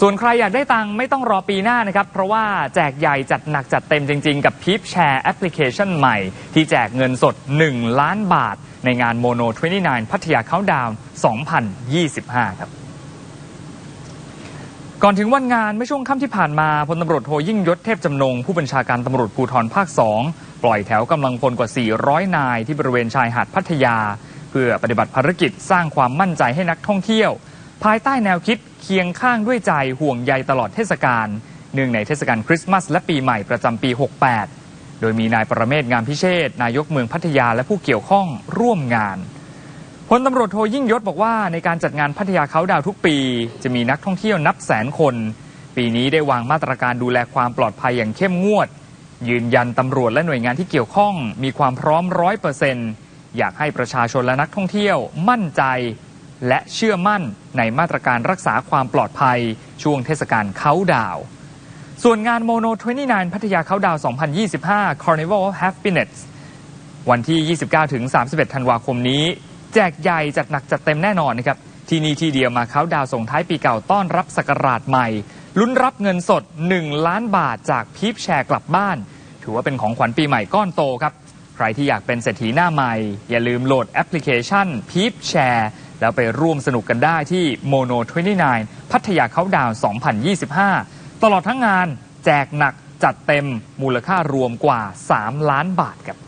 ส่วนใครอยากได้ตังค์ไม่ต้องรอปีหน้านะครับ เพราะว่าแจกใหญ่จัดหนักจัดเต็มจริง ๆ กับพี p แชร์แอปพลิเคชันใหม่ ที่แจกเงินสด 1 ล้านบาท ในงานโมโน 29 พัทยาเขาดาวน์2025 ครับ ก่อนถึงวันงานเมื่อช่วงค่ำที่ผ่านมาพลตำรวจโทยิ่งยศเทพจำนง ผู้บัญชาการตำรวจภูธรภาค 2 ปล่อยแถวกำลังพลกว่า 400 นาย ที่บริเวณชายหาดพัทยา เพื่อปฏิบัติภารกิจสร้างความมั่นใจให้นักท่องเที่ยว ภายใต้แนวคิดเคียงข้างด้วยใจห่วงใยตลอดเทศกาลเนื่องในเทศกาลคริสต์มาสและปีใหม่ประจำปี 68 โดยมีนายประเมศงามพิเชษนายกเมืองพัทยาและผู้เกี่ยวข้องร่วมงานพลตำรวจโทยิ่งยศบอกว่าในการจัดงานพัทยาเขาดาวทุกปี จะมีนักท่องเที่ยวนับแสนคน ปีนี้ได้วางมาตรการดูแลความปลอดภัยอย่างเข้มงวด ยืนยันตำรวจและหน่วยงานที่เกี่ยวข้อง มีความพร้อมร้อยเปอร์เซ็นต์อยากให้ประชาชนและนักท่องเที่ยวมั่นใจ และเชื่อมั่นในมาตรการรักษาความปลอดภัย ช่วงเทศกาลเขาดาว ส่วนงานโมโน29 พัทยาเขาดาว 2025 Carnival of Happiness วันที่ 29 ถึง 31 ธันวาคมนี้ แจกใหญ่จัดหนักจัดเต็มแน่นอนนะครับ ที่นี่ที่เดียวมาเขาดาวส่งท้ายปีเก่าต้อนรับศักราชใหม่ ลุ้นรับเงินสด 1 ล้านบาทจากพีปแชร์กลับบ้าน ถือว่าเป็นของขวัญปีใหม่ก้อนโตครับ ใครที่อยากเป็นเศรษฐีหน้าใหม่ อย่าลืมโหลดแอปพลิเคชันพีปแชร์ แล้วไปร่วมสนุกกันได้ที่โมโน29 พัทยาเขาดาว 2025 ตลอดทั้งงานแจกหนักจัดเต็มมูลค่ารวมกว่า 3 ล้านบาทครับ